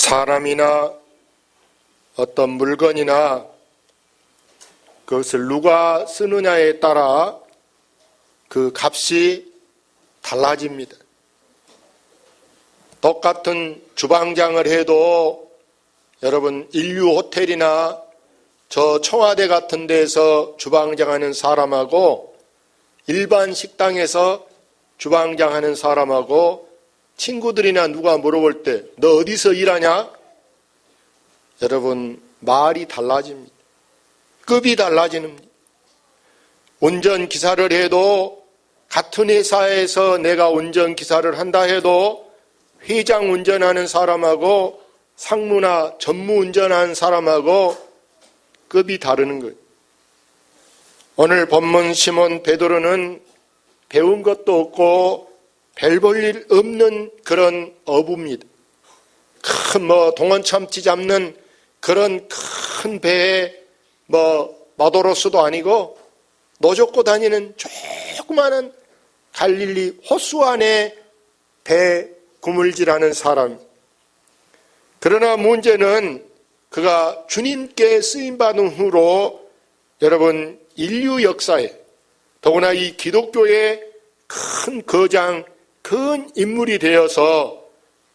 사람이나 어떤 물건이나 그것을 누가 쓰느냐에 따라 그 값이 달라집니다. 똑같은 주방장을 해도 여러분 인류 호텔이나 저 청와대 같은 데서 주방장 하는 사람하고 일반 식당에서 주방장 하는 사람하고 친구들이나 누가 물어볼 때 너 어디서 일하냐? 여러분 말이 달라집니다. 급이 달라지는 운전 기사를 해도 같은 회사에서 내가 운전 기사를 한다 해도 회장 운전하는 사람하고 상무나 전무 운전하는 사람하고 급이 다르는 거예요. 오늘 본문 시몬 베드로는 배운 것도 없고 별 볼 일 없는 그런 어부입니다. 큰 뭐 동원 참치 잡는 그런 큰 배에 뭐 마도로스도 아니고 노젓고 다니는 조그마한 갈릴리 호수 안에 배 구물질하는 사람. 그러나 문제는 그가 주님께 쓰임받은 후로 여러분 인류 역사에 더구나 이 기독교의 큰 거장, 큰 인물이 되어서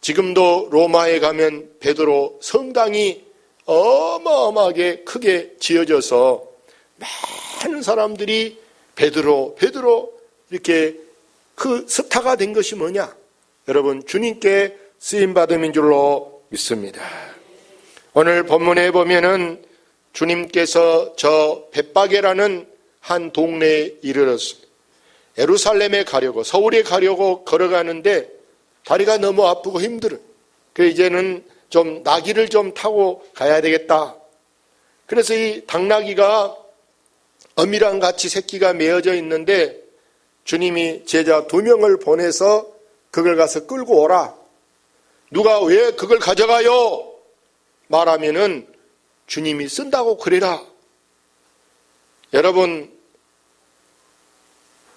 지금도 로마에 가면 베드로 성당이 어마어마하게 크게 지어져서 많은 사람들이 베드로, 베드로 이렇게 그 스타가 된 것이 뭐냐? 여러분 주님께 쓰임 받음인 줄로 믿습니다. 오늘 본문에 보면은 주님께서 저 벳바게라는 한 동네에 이르렀습니다. 에루살렘에 가려고 서울에 가려고 걸어가는데 다리가 너무 아프고 힘들어. 그 이제는 좀 나귀를 좀 타고 가야 되겠다. 그래서 이 당나귀가 어미랑 같이 새끼가 메어져 있는데 주님이 제자 두 명을 보내서 그걸 가서 끌고 오라. 누가 왜 그걸 가져가요? 말하면은 주님이 쓴다고 그래라. 여러분,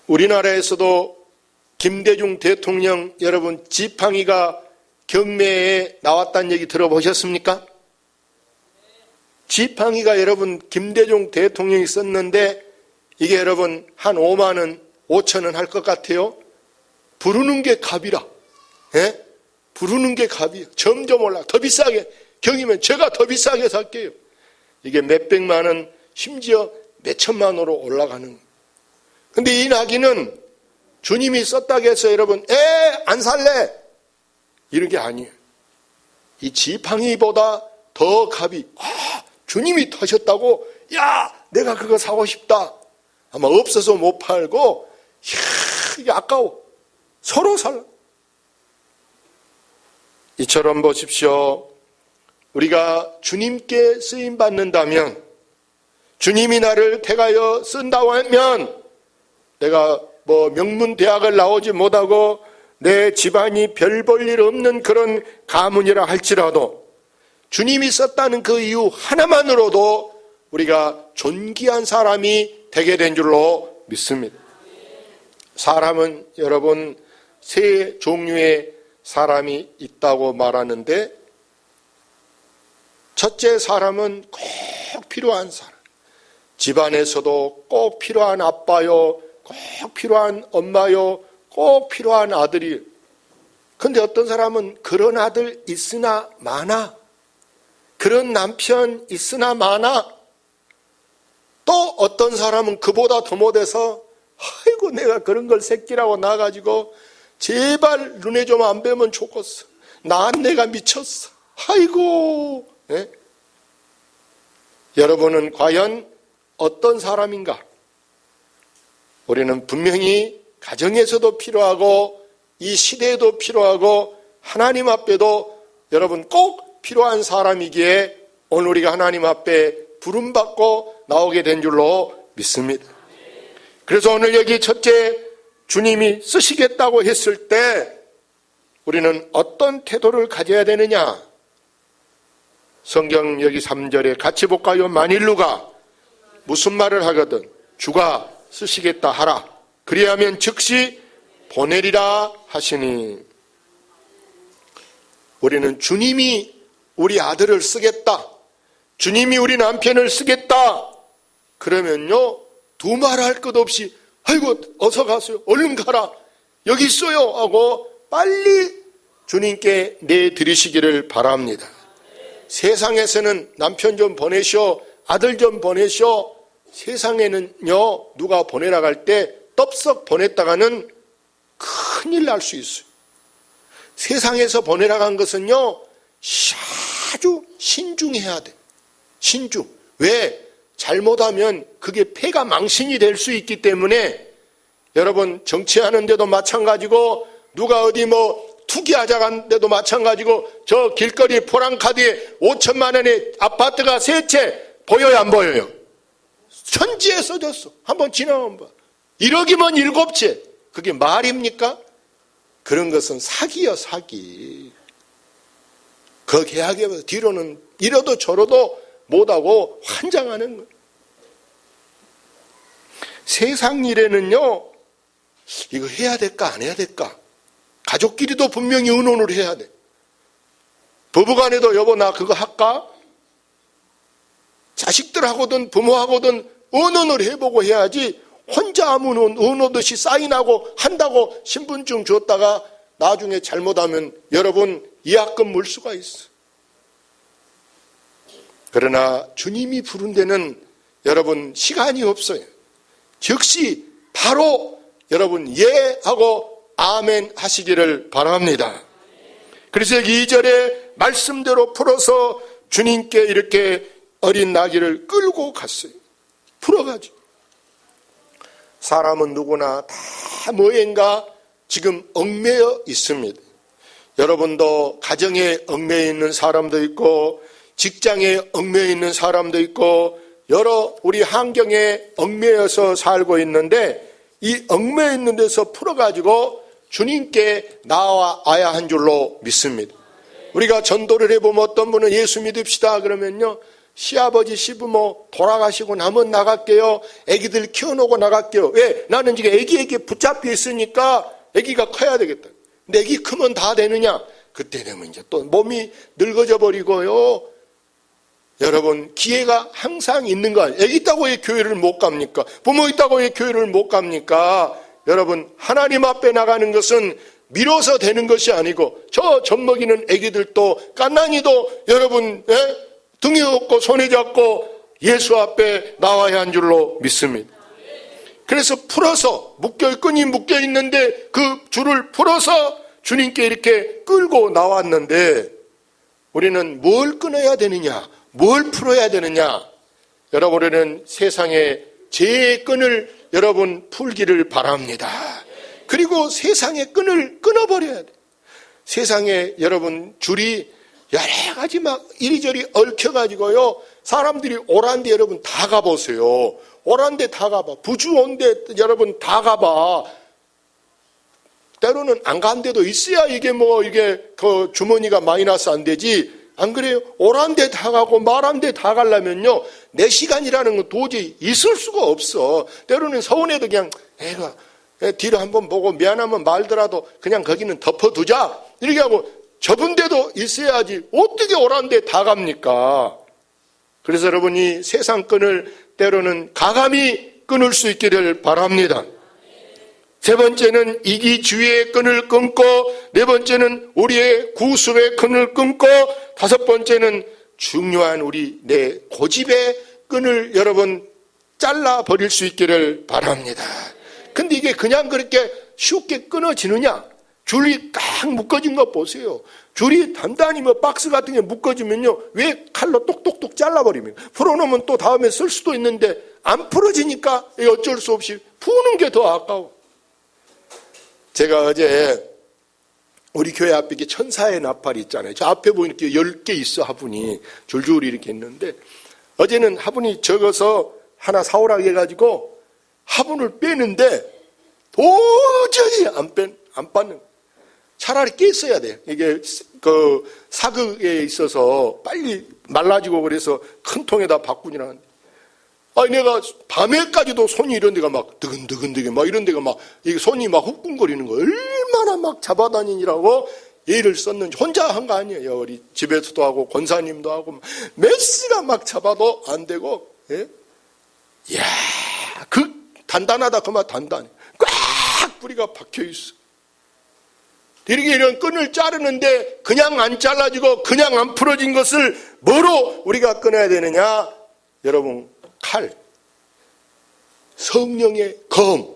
우리나라에서도 김대중 대통령 여러분 지팡이가 경매에 나왔다는 얘기 들어보셨습니까? 지팡이가 여러분 김대중 대통령이 썼는데 이게 여러분 한 5만 원, 5천 원 할 것 같아요. 부르는 게 값이라. 예? 부르는 게 값이에요. 점점 올라. 더 비싸게 경이면 제가 더 비싸게 살게요. 이게 몇백만 원, 심지어 몇천만 원으로 올라가는 거예요. 근데 이 나귀는 주님이 썼다고 해서 여러분, 에, 안 살래! 이런 게 아니에요. 이 지팡이보다 더 값이, 아, 주님이 타셨다고, 야, 내가 그거 사고 싶다. 아마 없어서 못 팔고, 이야, 이게 아까워. 서로 살라. 이처럼 보십시오. 우리가 주님께 쓰임 받는다면, 주님이 나를 택하여 쓴다고 하면, 내가 뭐 명문 대학을 나오지 못하고 내 집안이 별 볼 일 없는 그런 가문이라 할지라도 주님이 썼다는 그 이유 하나만으로도 우리가 존귀한 사람이 되게 된 줄로 믿습니다. 사람은 여러분 세 종류의 사람이 있다고 말하는데 첫째 사람은 꼭 필요한 사람. 집안에서도 꼭 필요한 아빠요, 꼭 필요한 엄마요, 꼭 필요한 아들이. 근데 어떤 사람은 그런 아들 있으나 많아. 그런 남편 있으나 많아. 또 어떤 사람은 그보다 더 못해서 아이고 내가 그런 걸 새끼라고 나가지고 제발 눈에 좀 안 뵈면 좋겠어. 난 내가 미쳤어. 아이고. 네? 여러분은 과연 어떤 사람인가? 우리는 분명히 가정에서도 필요하고 이 시대에도 필요하고 하나님 앞에도 여러분 꼭 필요한 사람이기에 오늘 우리가 하나님 앞에 부름받고 나오게 된 줄로 믿습니다. 그래서 오늘 여기 첫째 주님이 쓰시겠다고 했을 때 우리는 어떤 태도를 가져야 되느냐? 성경 여기 3절에 같이 볼까요? 만일 누가 무슨 말을 하거든 주가 쓰시겠다 하라. 그리하면 즉시 보내리라 하시니 우리는 주님이 우리 아들을 쓰겠다. 주님이 우리 남편을 쓰겠다. 그러면요, 두 말 할 것 없이, 아이고, 어서 가세요. 얼른 가라. 여기 있어요. 하고 빨리 주님께 내드리시기를 바랍니다. 세상에서는 남편 좀 보내셔, 아들 좀 보내셔. 세상에는요, 누가 보내라 갈때 떡석 보냈다가는 큰일 날 수 있어요. 세상에서 보내라 간 것은요, 아주 신중해야 돼. 신중. 왜? 잘못하면 그게 폐가 망신이 될 수 있기 때문에 여러분 정치하는데도 마찬가지고 누가 어디 뭐 투기하자 간데도 마찬가지고 저 길거리 포랑카드에 5천만 원의 아파트가 세 채 보여요 안 보여요? 천지에 써졌어. 한번 지나면 봐. 1억이면 일곱 채. 그게 말입니까? 그런 것은 사기요 사기. 그 계약에 뒤로는 이러도 저러도 못하고 환장하는 거예요. 세상 일에는요, 이거 해야 될까, 안 해야 될까? 가족끼리도 분명히 의논을 해야 돼. 부부간에도 여보, 나 그거 할까? 자식들하고든 부모하고든 의논을 해보고 해야지 혼자 아무 의논듯이 사인하고 한다고 신분증 줬다가 나중에 잘못하면 여러분 이학금 물 수가 있어. 그러나 주님이 부른 데는 여러분 시간이 없어요. 즉시 바로 여러분 예 하고 아멘 하시기를 바랍니다. 그래서 2절에 말씀대로 풀어서 주님께 이렇게 어린 나귀를 끌고 갔어요. 풀어가지고. 사람은 누구나 다 뭐인가 지금 얽매여 있습니다. 여러분도 가정에 얽매여 있는 사람도 있고 직장에 얽매여 있는 사람도 있고 여러 우리 환경에 얽매여서 살고 있는데 이 얽매여 있는 데서 풀어가지고 주님께 나와야 한 줄로 믿습니다. 우리가 전도를 해보면 어떤 분은 예수 믿읍시다 그러면요 시아버지 시부모 돌아가시고 나면 나갈게요. 아기들 키워놓고 나갈게요. 왜? 나는 지금 아기에게 붙잡혀 있으니까 아기가 커야 되겠다. 근데 아기 크면 다 되느냐? 그때 되면 이제 또 몸이 늙어져 버리고요. 여러분 기회가 항상 있는 거 아니에요. 애기 있다고 왜 교회를 못 갑니까? 부모 있다고 왜 교회를 못 갑니까? 여러분 하나님 앞에 나가는 것은 미뤄서 되는 것이 아니고 저 젖먹이는 애기들도 깐난이도 여러분 예? 등에 업고 손에 잡고 예수 앞에 나와야 한 줄로 믿습니다. 그래서 풀어서 묶여 끈이 묶여 있는데 그 줄을 풀어서 주님께 이렇게 끌고 나왔는데 우리는 뭘 끊어야 되느냐? 뭘 풀어야 되느냐? 여러분, 우리는 세상의 죄의 끈을 여러분 풀기를 바랍니다. 그리고 세상의 끈을 끊어버려야 돼. 세상에 여러분 줄이 여러 가지 막 이리저리 얽혀가지고요. 사람들이 오란데 여러분 다 가보세요. 오란데 다 가봐. 부주 온데 여러분 다 가봐. 때로는 안 간 데도 있어야 이게 뭐 이게 그 주머니가 마이너스 안 되지. 안 그래요? 오란 데 다 가고 말한 데 다 가려면요. 내 시간이라는 건 도저히 있을 수가 없어. 때로는 서운해도 그냥 애가 뒤로 한번 보고 미안하면 말더라도 그냥 거기는 덮어두자. 이렇게 하고 접은 데도 있어야지. 어떻게 오란 데 다 갑니까? 그래서 여러분 이 세상 끈을 때로는 가감히 끊을 수 있기를 바랍니다. 세 번째는 이기주의의 끈을 끊고 네 번째는 우리의 구습의 끈을 끊고 다섯 번째는 중요한 우리 내 고집의 끈을 여러분 잘라 버릴 수 있기를 바랍니다. 근데 이게 그냥 그렇게 쉽게 끊어지느냐? 줄이 꽉 묶어진 거 보세요. 줄이 단단히 뭐 박스 같은 게 묶어지면요. 왜 칼로 똑똑똑 잘라버립니까? 풀어놓으면 또 다음에 쓸 수도 있는데 안 풀어지니까 어쩔 수 없이 푸는 게 더 아까워. 제가 어제 우리 교회 앞에 이렇게 천사의 나팔이 있잖아요. 저 앞에 보면 이렇게 10개 있어, 화분이. 줄줄이 이렇게 있는데, 어제는 화분이 적어서 하나 사오라고 해가지고 화분을 빼는데 도저히 안 뺀, 안 받는. 차라리 깼어야 돼. 이게 그 사극에 있어서 빨리 말라지고 그래서 큰 통에다 바꾸니라는데. 아니 내가 밤에까지도 손이 이런 데가 막 드근드근드근 막 이런 데가 막 손이 막 후끈거리는 거 얼마나 막 잡아다니느라고 애를 썼는지 혼자 한 거 아니에요. 우리 집에서도 하고 권사님도 하고 몇 시간 막 잡아도 안 되고 예? 이야 그 단단하다 그만 단단해. 꽉 뿌리가 박혀 있어. 이렇게 이런 끈을 자르는데 그냥 안 잘라지고 그냥 안 풀어진 것을 뭐로 우리가 끊어야 되느냐? 여러분 칼, 성령의 검,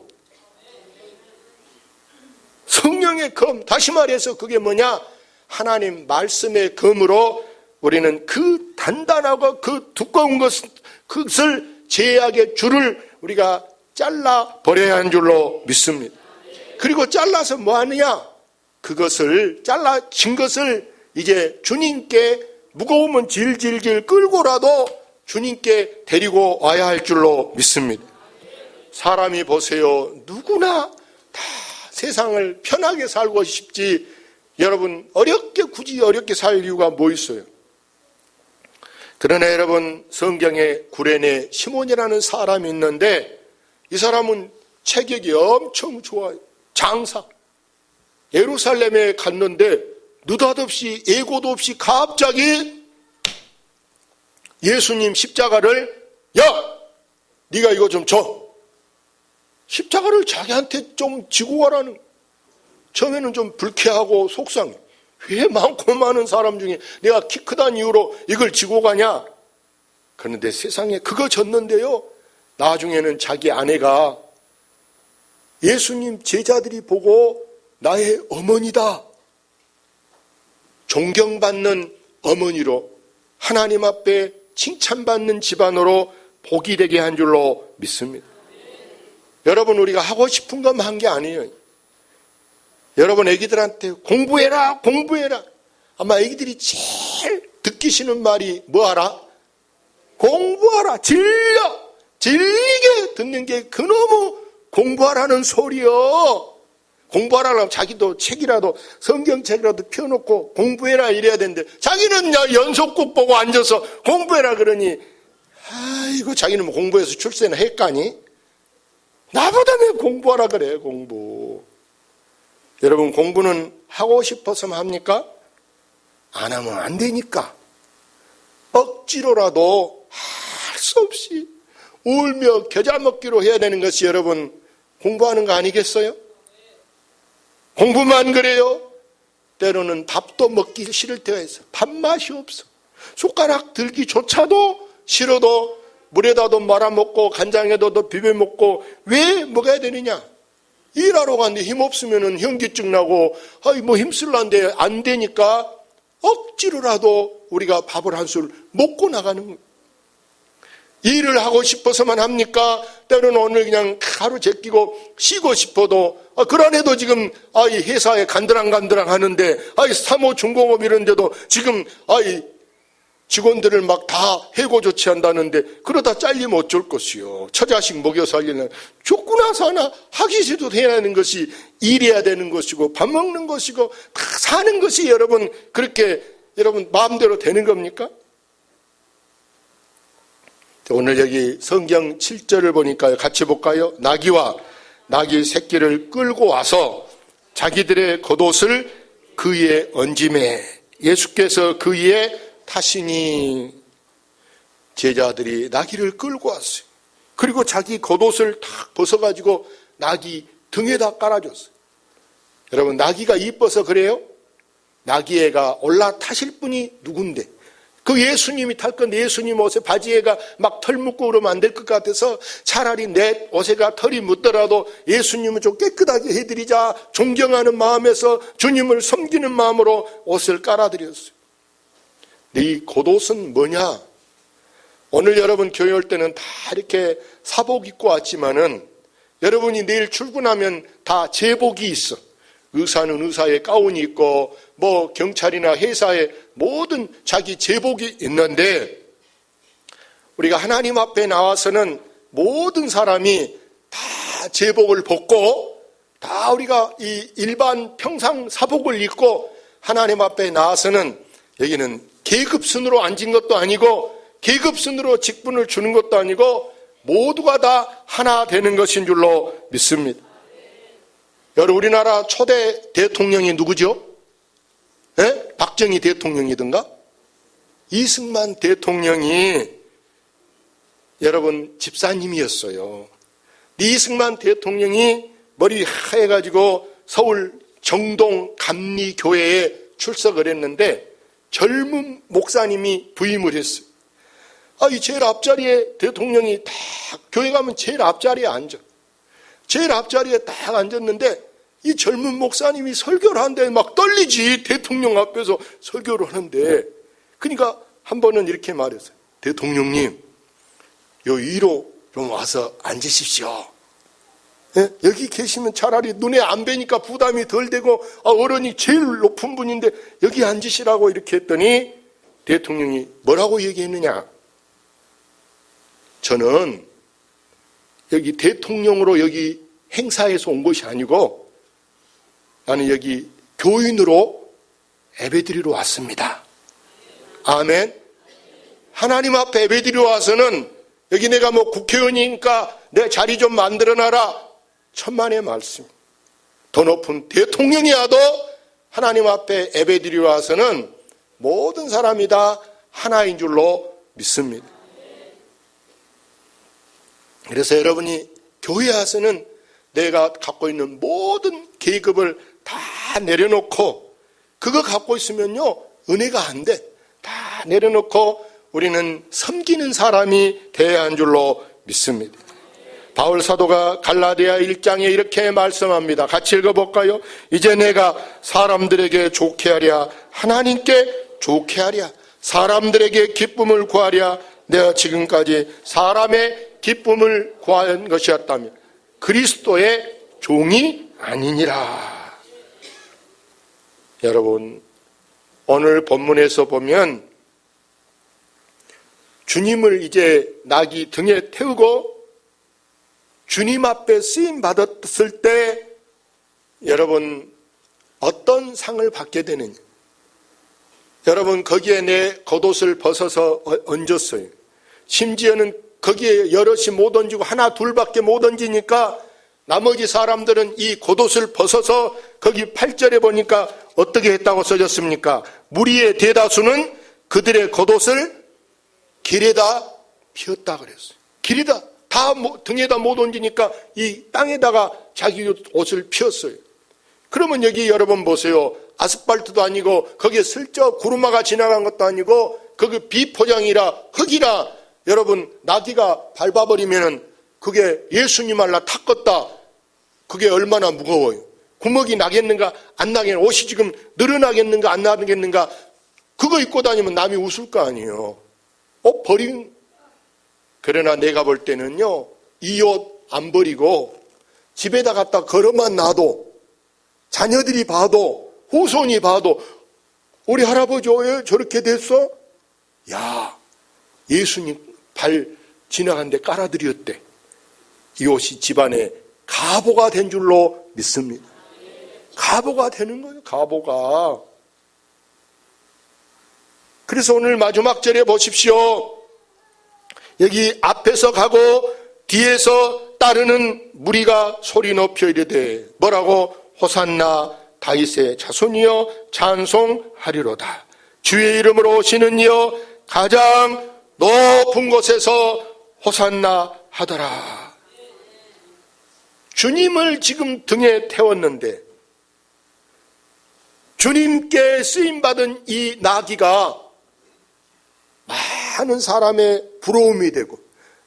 성령의 검. 다시 말해서 그게 뭐냐? 하나님 말씀의 검으로 우리는 그 단단하고 그 두꺼운 것, 그것을 제약의 줄을 우리가 잘라 버려야 하는 줄로 믿습니다. 그리고 잘라서 뭐 하느냐? 그것을 잘라진 것을 이제 주님께 무거우면 질질질 끌고라도 주님께 데리고 와야 할 줄로 믿습니다. 사람이 보세요. 누구나 다 세상을 편하게 살고 싶지 여러분 어렵게 굳이 어렵게 살 이유가 뭐 있어요? 그러나 여러분 성경에 구레네 시몬이라는 사람이 있는데 이 사람은 체격이 엄청 좋아요. 장사. 예루살렘에 갔는데 느닷없이 예고도 없이 갑자기 예수님 십자가를 야 네가 이거 좀 줘. 십자가를 자기한테 좀 지고 가라는 처음에는 좀 불쾌하고 속상해. 왜 많고 많은 사람 중에 내가 키 크다는 이유로 이걸 지고 가냐? 그런데 세상에 그거 졌는데요. 나중에는 자기 아내가 예수님 제자들이 보고 나의 어머니다. 존경받는 어머니로 하나님 앞에 칭찬받는 집안으로 복이 되게 한 줄로 믿습니다. 여러분 우리가 하고 싶은 것만 한 게 아니에요. 여러분 애기들한테 공부해라 공부해라 아마 애기들이 제일 듣기 싫은 말이 뭐 하라? 공부하라 질려 질리게 듣는 게 그놈의 공부하라는 소리요. 공부하라 고 자기도 책이라도 성경책이라도 펴놓고 공부해라 이래야 되는데 자기는 연속곡 보고 앉아서 공부해라 그러니 아이고 자기는 뭐 공부해서 출세나 했까니 나보다 왜 공부하라 그래 공부 여러분 공부는 하고 싶어서만 합니까? 안 하면 안 되니까 억지로라도 할 수 없이 울며 겨자 먹기로 해야 되는 것이 여러분 공부하는 거 아니겠어요? 공부만 그래요? 때로는 밥도 먹기 싫을 때가 있어. 밥맛이 없어. 숟가락 들기조차도 싫어도 물에다도 말아먹고 간장에도 비벼먹고 왜 먹어야 되느냐? 일하러 갔는데 힘없으면 현기증 나고 아이 뭐 힘쓸란데 안 되니까 억지로라도 우리가 밥을 한 술 먹고 나가는 거예요. 일을 하고 싶어서만 합니까? 때로는 오늘 그냥 하루 제끼고 쉬고 싶어도 아, 그러네도 지금 아 이 회사에 간드랑간드랑 하는데 아 이 사모 중공업 이런 데도 지금 아 이 직원들을 막 다 해고 조치한다는데 그러다 잘리면 어쩔 것이요. 처자식 먹여 살리는 죽고 나서 하나 하기 싫어도 해야 하는 것이 일해야 되는 것이고 밥 먹는 것이고 다 사는 것이 여러분 그렇게 여러분 마음대로 되는 겁니까? 오늘 여기 성경 7절을 보니까 같이 볼까요? 나귀와 나귀 새끼를 끌고 와서 자기들의 겉옷을 그 위에 얹음에 예수께서 그 위에 타시니 제자들이 나귀를 끌고 왔어요. 그리고 자기 겉옷을 탁 벗어가지고 나귀 등에다 깔아줬어요. 여러분 나귀가 이뻐서 그래요? 나귀애가 올라타실 분이 누군데? 그 예수님이 탈 건데 예수님 옷에 바지에가 막 털 묻고 그러면 안 될 것 같아서 차라리 내 옷에가 털이 묻더라도 예수님을 좀 깨끗하게 해드리자 존경하는 마음에서 주님을 섬기는 마음으로 옷을 깔아드렸어요. 이 겉옷은 뭐냐? 오늘 여러분 교회 올 때는 다 이렇게 사복 입고 왔지만은 여러분이 내일 출근하면 다 제복이 있어. 의사는 의사의 가운이 있고 뭐 경찰이나 회사에 모든 자기 제복이 있는데 우리가 하나님 앞에 나와서는 모든 사람이 다 제복을 벗고 다 우리가 이 일반 평상 사복을 입고 하나님 앞에 나와서는 여기는 계급순으로 앉은 것도 아니고 계급순으로 직분을 주는 것도 아니고 모두가 다 하나 되는 것인 줄로 믿습니다. 여러분 우리나라 초대 대통령이 누구죠? 박정희 대통령이든가 이승만 대통령이 여러분 집사님이었어요. 이승만 대통령이 머리 하얘가지고 서울 정동 감리교회에 출석을 했는데 젊은 목사님이 부임을 했어요. 아, 이 제일 앞자리에 대통령이 딱 교회 가면 제일 앞자리에 앉아. 제일 앞자리에 딱 앉았는데 이 젊은 목사님이 설교를 하는데 막 떨리지 대통령 앞에서 설교를 하는데 그러니까 한 번은 이렇게 말했어요. 대통령님, 요 위로 좀 와서 앉으십시오. 예? 여기 계시면 차라리 눈에 안 뵈니까 부담이 덜 되고 아, 어른이 제일 높은 분인데 여기 앉으시라고 이렇게 했더니 대통령이 뭐라고 얘기했느냐? 저는 여기 대통령으로 여기 행사에서 온 것이 아니고 나는 여기 교인으로 예배드리러 왔습니다. 아멘. 하나님 앞에 예배드리러 와서는 여기 내가 뭐 국회의원이니까 내 자리 좀 만들어놔라. 천만의 말씀. 더 높은 대통령이야도 하나님 앞에 예배드리러 와서는 모든 사람이 다 하나인 줄로 믿습니다. 그래서 여러분이 교회 와서는 내가 갖고 있는 모든 계급을 다 내려놓고 그거 갖고 있으면요 은혜가 안 돼. 다 내려놓고 우리는 섬기는 사람이 돼야 한 줄로 믿습니다. 바울 사도가 갈라디아 1장에 이렇게 말씀합니다. 같이 읽어볼까요? 이제 내가 사람들에게 좋게 하랴 하나님께 좋게 하랴 사람들에게 기쁨을 구하랴 내가 지금까지 사람의 기쁨을 구한 것이었다면 그리스도의 종이 아니니라. 여러분 오늘 본문에서 보면 주님을 이제 낙이 등에 태우고 주님 앞에 쓰임 받았을 때 여러분 어떤 상을 받게 되느냐? 여러분 거기에 내 겉옷을 벗어서 얹었어요. 심지어는 거기에 여럿이 못 얹고 하나 둘밖에 못 얹으니까 나머지 사람들은 이 겉옷을 벗어서 거기 8절에 보니까 어떻게 했다고 써졌습니까? 무리의 대다수는 그들의 겉옷을 길에다 피웠다 그랬어요. 길에다 다 등에다 못 얹으니까 이 땅에다가 자기 옷을 피웠어요. 그러면 여기 여러분 보세요. 아스팔트도 아니고 거기에 슬쩍 구루마가 지나간 것도 아니고 거기 비포장이라 흙이라 여러분 나귀가 밟아버리면은 그게 예수님 알라 탔겠다. 그게 얼마나 무거워요. 구멍이 나겠는가 안 나겠는가 옷이 지금 늘어나겠는가 안 나겠는가 그거 입고 다니면 남이 웃을 거 아니에요. 어 버린 그러나 내가 볼 때는요 이 옷 안 버리고 집에다 갖다 걸어만 놔도 자녀들이 봐도 후손이 봐도 우리 할아버지 왜 저렇게 됐어? 야 예수님 발 지나간 데 깔아드렸대. 이 옷이 집안에 가보가 된 줄로 믿습니다. 가보가 되는 거예요, 가보가. 그래서 오늘 마지막 절에 보십시오. 여기 앞에서 가고 뒤에서 따르는 무리가 소리 높여 이르되 뭐라고 호산나 다윗의 자손이여 찬송하리로다. 주의 이름으로 오시는 이여 가장 높은 곳에서 호산나 하더라. 주님을 지금 등에 태웠는데 주님께 쓰임받은 이 나귀가 많은 사람의 부러움이 되고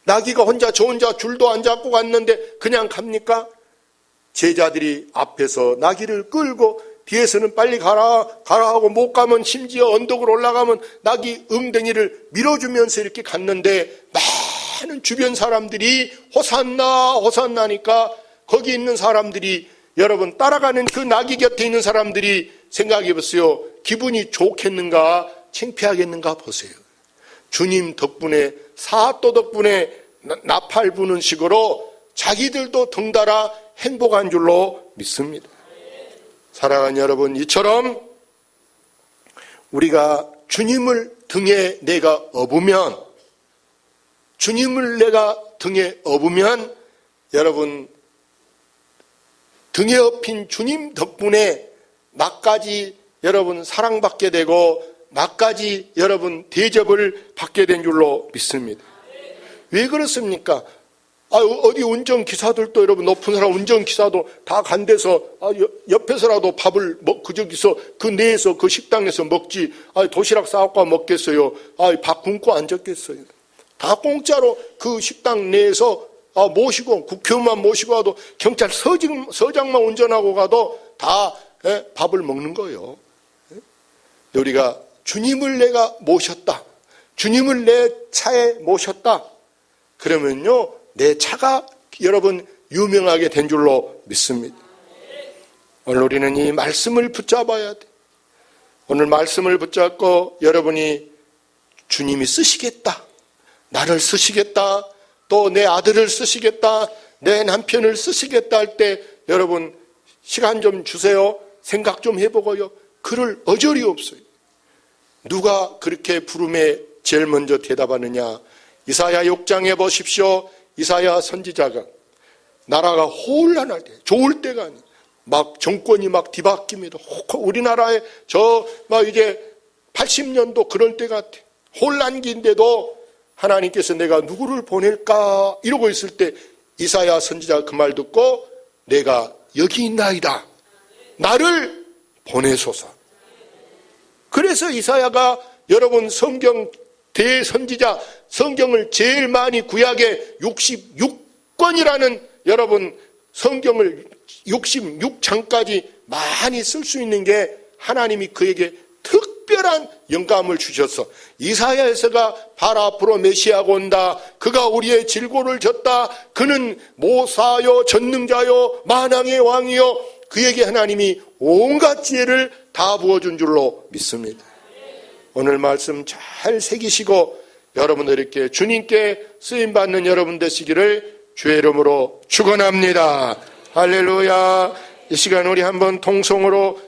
나귀가 혼자 저 혼자 줄도 안 잡고 갔는데 그냥 갑니까? 제자들이 앞에서 나귀를 끌고 뒤에서는 빨리 가라 가라 하고 못 가면 심지어 언덕으로 올라가면 나귀 응댕이를 밀어주면서 이렇게 갔는데 많은 주변 사람들이 호산나 호산나니까 거기 있는 사람들이 여러분 따라가는 그 나귀 곁에 있는 사람들이 생각해 보세요. 기분이 좋겠는가 창피하겠는가 보세요. 주님 덕분에 사또 덕분에 나팔 부는 식으로 자기들도 덩달아 행복한 줄로 믿습니다. 사랑하는 여러분, 이처럼 우리가 주님을 등에 내가 업으면, 주님을 내가 등에 업으면, 여러분, 등에 업힌 주님 덕분에 나까지 여러분 사랑받게 되고 나까지 여러분 대접을 받게 된 줄로 믿습니다. 왜 그렇습니까? 아, 어디 운전기사들도 여러분 높은 사람 운전기사도 다 간대서 아, 옆에서라도 밥을 먹, 그 저기서 그 내에서 그 식당에서 먹지 아, 도시락 싸갖고 먹겠어요. 아, 밥 굶고 앉았겠어요. 다 공짜로 그 식당 내에서 아, 모시고 국회의원만 모시고 가도 경찰 서장, 서장만 운전하고 가도 다 예, 밥을 먹는 거예요. 예? 우리가 주님을 내가 모셨다. 주님을 내 차에 모셨다. 그러면요, 내 차가 여러분 유명하게 된 줄로 믿습니다. 오늘 우리는 이 말씀을 붙잡아야 돼. 오늘 말씀을 붙잡고 여러분이 주님이 쓰시겠다. 나를 쓰시겠다. 또 내 아들을 쓰시겠다. 내 남편을 쓰시겠다 할 때 여러분 시간 좀 주세요. 생각 좀 해보고요. 그럴 어절이 없어요. 누가 그렇게 부름에 제일 먼저 대답하느냐. 이사야 6장에 보십시오. 이사야 선지자가 나라가 혼란할 때, 좋을 때가 아니에요. 막 정권이 막 뒤바뀝니다. 우리나라에 저 막 이제 80년도 그런 때 같아. 혼란기인데도 하나님께서 내가 누구를 보낼까 이러고 있을 때 이사야 선지자가 그 말 듣고 내가 여기 있나이다. 나를 보내소서. 그래서 이사야가 여러분 성경 대선지자 성경을 제일 많이 구약에 66권이라는 여러분 성경을 66장까지 많이 쓸 수 있는 게 하나님이 그에게 특별한 영감을 주셔서 이사야에서가 발 앞으로 메시아가 온다. 그가 우리의 질고를 졌다. 그는 모사요 전능자요 만왕의 왕이요 그에게 하나님이 온갖 지혜를 다 부어준 줄로 믿습니다. 오늘 말씀 잘 새기시고 여러분들께 주님께 쓰임 받는 여러분 되시기를 주의 이름으로 축원합니다. 할렐루야. 이 시간 우리 한번 통성으로